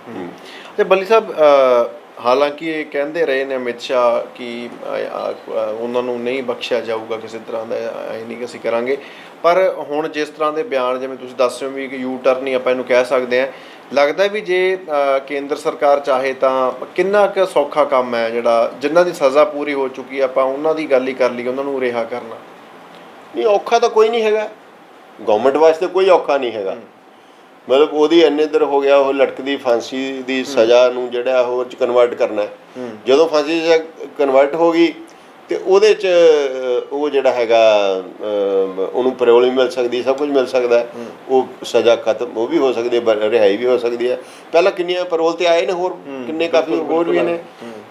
ਤੇ ਬੱਲੀ ਸਾਹਿਬ ਹਾਲਾਂਕਿ ਇਹ ਕਹਿੰਦੇ ਰਹੇ ਨੇ ਅਮਿਤ ਸ਼ਾਹ ਕਿ ਉਹਨਾਂ ਨੂੰ ਨਹੀਂ ਬਖਸ਼ਿਆ ਜਾਊਗਾ ਕਿਸੇ ਤਰ੍ਹਾਂ ਦਾ ਐ ਨਹੀਂ ਕਿ ਅਸੀਂ ਕਰਾਂਗੇ। ਪਰ ਹੁਣ ਜਿਸ ਤਰ੍ਹਾਂ ਦੇ ਬਿਆਨ ਜਿਵੇਂ ਤੁਸੀਂ ਦੱਸ ਰਹੇ ਹੋ ਵੀ ਇੱਕ ਯੂ ਟਰਨ ਹੀ ਆਪਾਂ ਇਹਨੂੰ ਕਹਿ ਸਕਦੇ ਹਾਂ ਲੱਗਦਾ ਵੀ ਜੇ ਕੇਂਦਰ ਸਰਕਾਰ ਚਾਹੇ ਤਾਂ ਕਿੰਨਾ ਕੁ ਸੌਖਾ ਕੰਮ ਹੈ ਜਿਹੜਾ ਜਿਨ੍ਹਾਂ ਦੀ ਸਜ਼ਾ ਪੂਰੀ ਹੋ ਚੁੱਕੀ ਆਪਾਂ ਉਹਨਾਂ ਦੀ ਗੱਲ ਹੀ ਕਰ ਲਈ ਉਹਨਾਂ ਨੂੰ ਰਿਹਾ ਕਰਨਾ। ਨਹੀਂ ਔਖਾ ਤਾਂ ਕੋਈ ਨਹੀਂ ਹੈਗਾ। ਗਵਰਨਮੈਂਟ ਵਾਸਤੇ ਕੋਈ ਔਖਾ ਨਹੀਂ ਹੈਗਾ। ਮਤਲਬ ਉਹਦੀ ਇੰਨੇ ਦਰ ਹੋ ਗਿਆ ਉਹ ਲਟਕਦੀ ਫਾਂਸੀ ਦੀ ਸਜ਼ਾ ਨੂੰ ਜਿਹੜਾ ਉਹ ਚ ਕਨਵਰਟ ਕਰਨਾ। ਜਦੋਂ ਫਾਂਸੀ ਦੀ ਕਨਵਰਟ ਹੋ ਗਈ ਤੇ ਉਹਦੇ ਚ ਉਹ ਜਿਹੜਾ ਹੈਗਾ ਉਹਨੂੰ ਪੈਰੋਲ ਵੀ ਮਿਲ ਸਕਦੀ ਸਭ ਕੁਝ ਮਿਲ ਸਕਦਾ। ਉਹ ਸਜ਼ਾ ਖਤਮ ਉਹ ਵੀ ਹੋ ਸਕਦੀ ਹੈ ਰਿਹਾਈ ਵੀ ਹੋ ਸਕਦੀ ਹੈ। ਪਹਿਲਾਂ ਕਿੰਨੀਆਂ ਪੈਰੋਲ ਤੇ ਆਏ ਨੇ ਹੋਰ? ਕਿੰਨੇ ਕਾਫੀ ਹੋਰ ਵੀ ਨੇ?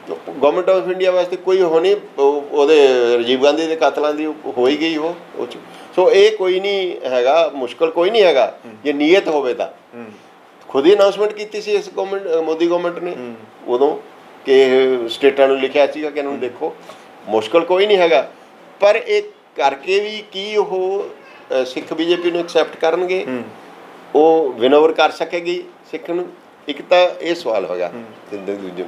ਗਵਰਨਮੈਂਟ ਆਫ ਇੰਡੀਆ ਵਾਸਤੇ ਕੋਈ ਹੋਣੀ ਉਹਦੇ ਰਾਜੀਵ ਗਾਂਧੀ ਦੇ ਕਾਤਲਾਂ ਦੀ ਉਹ ਹੋ ਹੀ ਗਈ ਉਹ ਉਹ। ਸੋ ਇਹ ਕੋਈ ਨਹੀਂ ਹੈਗਾ ਮੁਸ਼ਕਲ ਕੋਈ ਨਹੀਂ ਹੈਗਾ। ਜੇ ਨੀਅਤ ਹੋਵੇ ਤਾਂ। ਖੁਦ ਹੀ ਅਨਾਉਂਸਮੈਂਟ ਕੀਤੀ ਸੀ ਇਸ ਗਵਰਨਮੈਂਟ ਮੋਦੀ ਗਵਰਨਮੈਂਟ ਨੇ। ਉਦੋਂ ਕਿ ਸਟੇਟਾਂ ਨੂੰ ਲਿਖਿਆ ਸੀਗਾ ਕਿ ਇਹਨਾਂ ਨੂੰ ਦੇਖੋ। ਮੁਸ਼ਕਲ ਕੋਈ ਨਹੀਂ ਹੈਗਾ। ਪਰ ਇਹ ਕਰਕੇ ਵੀ ਕੀ ਉਹ ਸਿੱਖ ਬੀਜੇਪੀ ਨੂੰ ਐਕਸੈਪਟ ਕਰਨਗੇ ਉਹ ਵਿਨੋਵਰ ਕਰ ਸਕੇਗੀ ਸਿੱਖ ਨੂੰ? ਇੱਕ ਤਾਂ ਇਹ ਸਵਾਲ ਹੋਗਾ। ਦੂਜੇ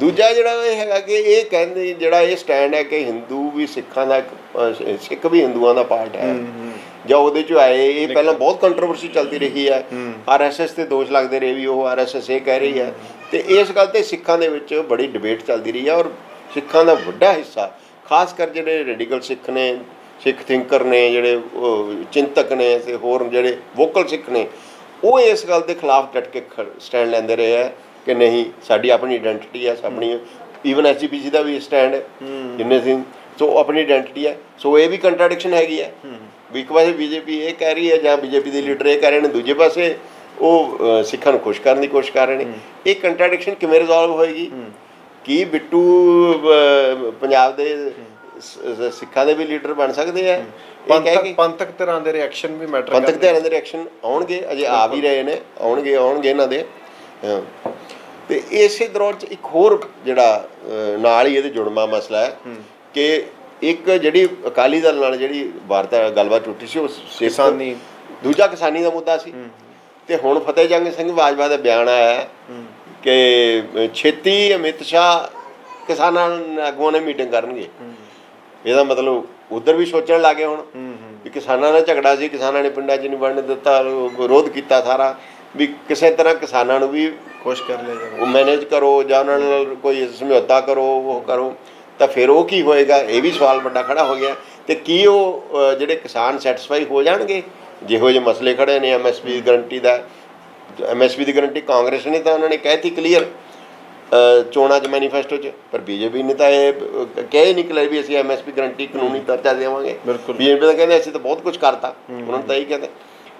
ਦੂਜਾ ਜਿਹੜਾ ਇਹ ਹੈਗਾ ਕਿ ਇਹ ਕਹਿੰਦੇ ਜਿਹੜਾ ਇਹ ਸਟੈਂਡ ਹੈ ਕਿ ਹਿੰਦੂ ਵੀ ਸਿੱਖਾਂ ਦਾ ਸਿੱਖ ਵੀ ਹਿੰਦੂਆਂ ਦਾ ਪਾਰਟ ਹੈ। ਜਾਂ ਉਹਦੇ ਚ ਆਏ ਇਹ ਪਹਿਲਾਂ ਬਹੁਤ ਕੰਟਰੋਵਰਸੀ ਚੱਲਦੀ ਰਹੀ ਹੈ। ਆਰਐਸਐਸ ਤੇ ਦੋਸ਼ ਲੱਗਦੇ ਰਹੇ ਵੀ ਉਹ ਆਰਐਸਐਸ ਇਹ ਕਹਿ ਰਹੀ ਹੈ। ਤੇ ਇਸ ਗੱਲ ਤੇ ਸਿੱਖਾਂ ਦੇ ਵਿੱਚ ਬੜੀ ਡਿਬੇਟ ਚੱਲਦੀ ਰਹੀ ਹੈ ਔਰ ਸਿੱਖਾਂ ਦਾ ਵੱਡਾ ਹਿੱਸਾ ਖਾਸ ਕਰ ਜਿਹੜੇ ਰੈਡੀਕਲ ਸਿੱਖ ਨੇ ਸਿੱਖ ਥਿੰਕਰ ਨੇ ਜਿਹੜੇ ਚਿੰਤਕ ਨੇ ਤੇ ਹੋਰ ਜਿਹੜੇ ਵੋਕਲ ਸਿੱਖ ਨੇ ਉਹ ਇਸ ਗੱਲ ਦੇ ਖਿਲਾਫ ਡਟ ਕੇ ਸਟੈਂਡ ਲੈਂਦੇ ਰਹੇ ਹੈ। ਕਿ ਨਹੀਂ ਸਾਡੀ ਆਪਣੀ ਆਇਡੈਂਟੀਟੀ ਹੈ ਆਪਣੀ ਈਵਨ ਐਸਜੀਪੀਸੀ ਦਾ ਵੀ ਸਟੈਂਡ ਹੈ ਜਿੰਨੇ ਸੋ ਉਹ ਆਪਣੀ ਆਇਡੈਂਟੀਟੀ ਹੈ ਸੋ ਇਹ ਵੀ ਕੰਟਰਡਿਕਸ਼ਨ ਹੈਗੀ ਹੈ। ਵੀ ਇੱਕ ਪਾਸੇ ਬੀਜੇਪੀ ਇਹ ਕਹਿ ਰਹੀ ਹੈ ਜਾਂ ਬੀਜੇਪੀ ਦੇ ਲੀਡਰ ਇਹ ਕਹਿ ਰਹੇ ਨੇ ਦੂਜੇ ਪਾਸੇ ਉਹ ਸਿੱਖਾਂ ਨੂੰ ਖੁਸ਼ ਕਰਨ ਦੀ ਕੋਸ਼ਿਸ਼ ਕਰ ਰਹੇ ਨੇ। ਇਹ ਕੰਟਰਡਿਕਸ਼ਨ ਕਿਵੇਂ ਰਿਜ਼ੋਲਵ ਹੋਏਗੀ? ਕੀ ਬਿੱਟੂ ਪੰਜਾਬ ਦੇ ਸ- ਸ- ਸਿੱਖਾਂ ਦੇ ਵੀ ਲੀਡਰ ਬਣ ਸਕਦੇ ਆ? ਪੰਥਕ ਪੰਥਕ ਤਰ੍ਹਾਂ ਦੇ ਰਿਐਕਸ਼ਨ ਵੀ ਮੈਟਰ ਪੰਥਕ ਧਿਰਾਂ ਦੇ ਰਿਐਕਸ਼ਨ ਆਉਣਗੇ ਅਜੇ ਆ ਵੀ ਰਹੇ ਨੇ ਆਉਣਗੇ ਆਉਣਗੇ ਇਹਨਾਂ ਦੇ। ਤੇ ਇਸੇ ਦੌਰਾਨ ਚ ਇੱਕ ਹੋਰ ਜਿਹੜਾ ਨਾਲ ਹੀ ਇਹਦੇ ਜੁੜਮਾ ਮਸਲਾ ਹੈ ਕਿ ਇੱਕ ਜਿਹੜੀ ਅਕਾਲੀ ਦਲ ਨਾਲ ਜਿਹੜੀ ਵਾਰਤਾ ਗੱਲਬਾਤ ਟੁੱਟੀ ਸੀ ਉਹ ਕਿਸਾਨੀ। ਦੂਜਾ ਕਿਸਾਨੀ ਦਾ ਮੁੱਦਾ ਸੀ। ਤੇ ਹੁਣ ਫਤਿਹ ਜੰਗ ਸਿੰਘ ਬਾਜਵਾ ਦਾ ਬਿਆਨ ਆਇਆ ਕਿ ਛੇਤੀ ਅਮਿਤ ਸ਼ਾਹ ਕਿਸਾਨਾਂ ਨਾਲ ਆਗੂਆਂ ਨਾਲ ਮੀਟਿੰਗ ਕਰਨਗੇ। ਇਹਦਾ ਮਤਲਬ ਉਧਰ ਵੀ ਸੋਚਣ ਲੱਗੇ ਹੁਣ ਵੀ ਕਿਸਾਨਾਂ ਨਾਲ ਝਗੜਾ ਸੀ ਕਿਸਾਨਾਂ ਨੇ ਪਿੰਡਾਂ 'ਚ ਨਹੀਂ ਵੜਨ ਦਿੱਤਾ ਵਿਰੋਧ ਕੀਤਾ ਸਾਰਾ। ਵੀ ਕਿਸੇ ਤਰ੍ਹਾਂ ਕਿਸਾਨਾਂ ਨੂੰ ਵੀ ਖੁਸ਼ ਕਰ ਲਿਆ ਜਾਵੇ। ਉਹ ਮੈਨੇਜ ਕਰੋ ਜਾਂ ਉਹਨਾਂ ਨਾਲ ਕੋਈ ਸਮਝੌਤਾ ਕਰੋ ਉਹ ਕਰੋ ਤਾਂ ਫਿਰ ਉਹ ਕੀ ਹੋਏਗਾ? ਇਹ ਵੀ ਸਵਾਲ ਵੱਡਾ ਖੜਾ ਹੋ ਗਿਆ। ਤੇ ਕੀ ਉਹ ਜਿਹੜੇ ਕਿਸਾਨ ਸੈਟੀਸਫਾਈ ਹੋ ਜਾਣਗੇ? ਜਿਹੋ ਜਿਹੇ ਮਸਲੇ ਖੜੇ ਨੇ ਐਮਐਸਪੀ ਦੀ ਗਾਰੰਟੀ ਦਾ। ਐਮਐਸਪੀ ਦੀ ਗਾਰੰਟੀ ਕਾਂਗਰਸ ਨੇ ਤਾਂ ਉਹਨਾਂ ਨੇ ਕਹਿਤੀ ਕਲੀਅਰ ਚੋਣਾਂ 'ਚ ਮੈਨੀਫੈਸਟੋ 'ਚ। ਪਰ ਬੀਜੇਪੀ ਨੇ ਤਾਂ ਇਹ ਕਹਿ ਹੀ ਨਿਕਲਿਆ ਵੀ ਅਸੀਂ ਐਮਐਸਪੀ ਗਾਰੰਟੀ ਕਾਨੂੰਨੀ ਦਰਜਾ ਦੇਵਾਂਗੇ। ਬਿਲਕੁਲ। ਬੀਜੇਪੀ ਤਾਂ ਕਹਿੰਦੇ ਅਸੀਂ ਤਾਂ ਬਹੁਤ ਕੁਝ ਕਰਤਾ। ਉਹਨਾਂ ਨੂੰ ਤਾਂ ਇਹੀ ਕਹਿੰਦੇ।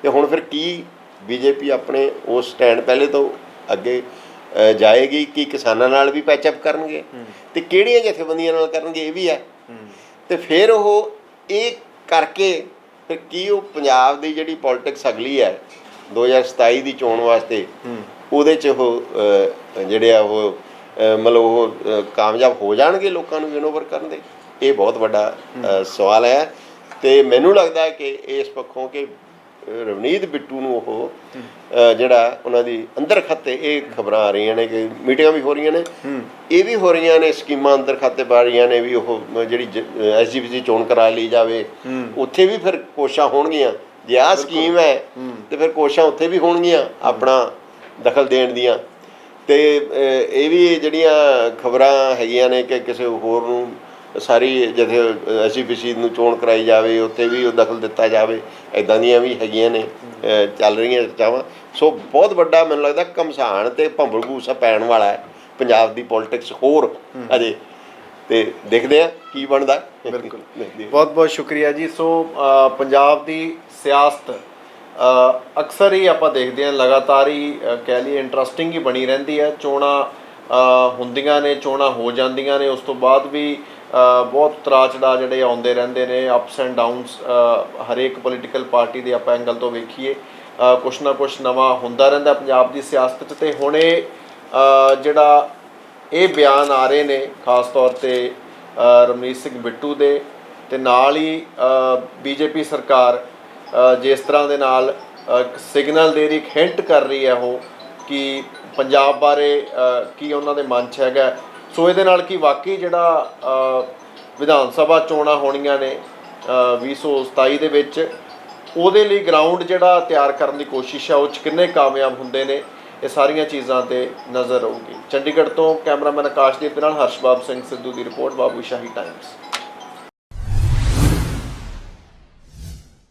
ਤੇ ਹੁਣ ਫਿਰ ਕੀ ਬੀਜੇਪੀ ਆਪਣੇ ਉਹ ਸਟੈਂਡ ਪਹਿਲੇ ਤੋਂ ਅੱਗੇ ਜਾਏਗੀ ਕਿ ਕਿਸਾਨਾਂ ਨਾਲ ਵੀ ਪੈਚਅਪ ਕਰਨਗੇ ਤੇ ਕਿਹੜੀਆਂ ਜਥੇਬੰਦੀਆਂ ਨਾਲ ਕਰਨਗੇ ਇਹ ਵੀ ਹੈ। ਤੇ ਫਿਰ ਉਹ ਇਹ ਕਰਕੇ ਫਿਰ ਕੀ ਉਹ ਪੰਜਾਬ ਦੀ ਜਿਹੜੀ ਪੋਲਿਟਿਕਸ ਅਗਲੀ ਹੈ 2027 ਦੀ ਚੋਣ ਵਾਸਤੇ, ਉਹਦੇ ਚ ਉਹ ਜਿਹੜੇ ਆ ਉਹ ਮਤਲਬ ਉਹ ਕਾਮਯਾਬ ਹੋ ਜਾਣਗੇ ਲੋਕਾਂ ਨੂੰ ਵਿਨ ਓਵਰ ਕਰਨ ਦੇ? ਇਹ ਬਹੁਤ ਵੱਡਾ ਸਵਾਲ ਹੈ ਤੇ ਮੈਨੂੰ ਲੱਗਦਾ ਹੈ ਕਿ ਇਸ ਪੱਖੋਂ ਕਿ ਰਵਨੀਤ ਬਿੱਟੂ ਨੂੰ ਉਹ ਜਿਹੜਾ ਉਹਨਾਂ ਦੀ ਅੰਦਰ ਖਾਤੇ ਇਹ ਖਬਰਾਂ ਆ ਰਹੀਆਂ ਨੇ ਕਿ ਮੀਟਿੰਗਾਂ ਵੀ ਹੋ ਰਹੀਆਂ ਨੇ। ਇਹ ਵੀ ਹੋ ਰਹੀਆਂ ਨੇ ਸਕੀਮਾਂ ਅੰਦਰ ਖਾਤੇ ਪਾ ਰਹੀਆਂ ਨੇ ਵੀ ਉਹ ਜਿਹੜੀ ਐਸਜੀਪੀਸੀ ਚੋਣ ਕਰਾ ਲਈ ਜਾਵੇ। ਉੱਥੇ ਵੀ ਫਿਰ ਕੋਸ਼ਾਂ ਹੋਣਗੀਆਂ। ਜੇ ਆਹ ਸਕੀਮ ਹੈ ਤੇ ਫਿਰ ਕੋਸ਼ਾਂ ਉੱਥੇ ਵੀ ਹੋਣਗੀਆਂ ਆਪਣਾ ਦਖਲ ਦੇਣ ਦੀਆਂ। ਤੇ ਇਹ ਵੀ ਜਿਹੜੀਆਂ ਖਬਰਾਂ ਹੈਗੀਆਂ ਨੇ ਕਿ ਕਿਸੇ ਹੋਰ ਨੂੰ ਸਾਰੀ ਜਿੱਥੇ ਐਸਜੀਪੀਸੀ ਨੂੰ ਚੋਣ ਕਰਾਈ ਜਾਵੇ ਉੱਥੇ ਵੀ ਉਹ ਦਖਲ ਦਿੱਤਾ ਜਾਵੇ ਐਦਾਂ ਦੀਆਂ ਵੀ ਹੈਗੀਆਂ ਨੇ ਚੱਲ ਰਹੀਆਂ ਚਰਚਾਵਾਂ। ਸੋ ਬਹੁਤ ਵੱਡਾ ਮੈਨੂੰ ਲੱਗਦਾ ਕਮਸਾਨ ਤੇ ਭੰਬਲਭੂਸਾ ਪੈਣ ਵਾਲਾ ਹੈ ਪੰਜਾਬ ਦੀ ਪੋਲਿਟਿਕਸ ਹੋਰ ਅਜੇ। ਤੇ ਦੇਖਦੇ ਆ ਕੀ ਬਣਦਾ। ਬਿਲਕੁਲ। ਬਹੁਤ ਬਹੁਤ ਸ਼ੁਕਰੀਆ ਜੀ। ਸੋ ਪੰਜਾਬ ਦੀ ਸਿਆਸਤ ਅਕਸਰ ਹੀ ਆਪਾਂ ਦੇਖਦੇ ਹਾਂ ਲਗਾਤਾਰ ਹੀ ਕਹਿ ਲਈਏ ਇੰਟਰਸਟਿੰਗ ਹੀ ਬਣੀ ਰਹਿੰਦੀ ਹੈ। ਚੋਣਾਂ ਹੁੰਦੀਆਂ ਨੇ ਚੋਣਾਂ ਹੋ ਜਾਂਦੀਆਂ ਨੇ। ਉਸ ਤੋਂ ਬਾਅਦ ਵੀ ਬਹੁਤ ਉਤਰਾਅ ਚੜਾਅ ਜਿਹੜੇ ਆਉਂਦੇ ਰਹਿੰਦੇ ਨੇ ਅਪਸ ਐਂਡ ਡਾਊਨਸ ਹਰੇਕ ਪੋਲੀਟੀਕਲ ਪਾਰਟੀ ਦੇ ਆਪਾਂ ਐਂਗਲ ਤੋਂ ਵੇਖੀਏ ਕੁਛ ਨਾ ਕੁਛ ਨਵਾਂ ਹੁੰਦਾ ਰਹਿੰਦਾ ਪੰਜਾਬ ਦੀ ਸਿਆਸਤ 'ਚ। ਤੇ ਹੁਣ ਇਹ ਜਿਹੜਾ ਇਹ ਬਿਆਨ ਆ ਰਹੇ ਨੇ ਖਾਸ ਤੌਰ ਤੇ ਅ, ਰਮਨੀਤ ਸਿੰਘ ਬਿੱਟੂ ਦੇ ਤੇ ਨਾਲ ਹੀ ਬੀਜੇਪੀ ਸਰਕਾਰ ਜਿਸ ਤਰ੍ਹਾਂ ਦੇ ਨਾਲ ਸਿਗਨਲ ਦੇ ਰਹੀ ਇੱਕ ਹਿੰਟ ਕਰ ਰਹੀ ਹੈ ਉਹ ਕਿ ਪੰਜਾਬ ਬਾਰੇ ਕੀ ਉਹਨਾਂ ਦੇ ਮਨ 'ਚ ਹੈਗਾ ਸੋ ਇਹਦੇ ਨਾਲ ਕੀ ਵਾਕਈ ਜਿਹੜਾ ਵਿਧਾਨ ਸਭਾ ਚੋਣਾਂ ਹੋਣੀਆਂ ਨੇ ਅ, 2027 ਦੇ ਵਿੱਚ ਉਹਦੇ ਲਈ ਗਰਾਊਂਡ ਜਿਹੜਾ ਤਿਆਰ ਕਰਨ ਦੀ ਕੋਸ਼ਿਸ਼ ਹੈ ਉਹ 'ਚ ਕਿੰਨੇ ਕਾਮਯਾਬ ਹੁੰਦੇ ਨੇ ਇਹ ਸਾਰੀਆਂ ਚੀਜ਼ਾਂ ਤੇ ਨਜ਼ਰ ਰਹੂਗੀ। ਚੰਡੀਗੜ੍ਹ ਤੋਂ ਕੈਮਰਾਮੈਨ ਆਕਾਸ਼ਦੀਪ ਦੇ ਨਾਲ ਹਰਸ਼ਬਾਬ ਸਿੰਘ ਸਿੱਧੂ ਦੀ ਰਿਪੋਰਟ ਬਾਬੂ ਸ਼ਾਹੀ ਟਾਈਮਸ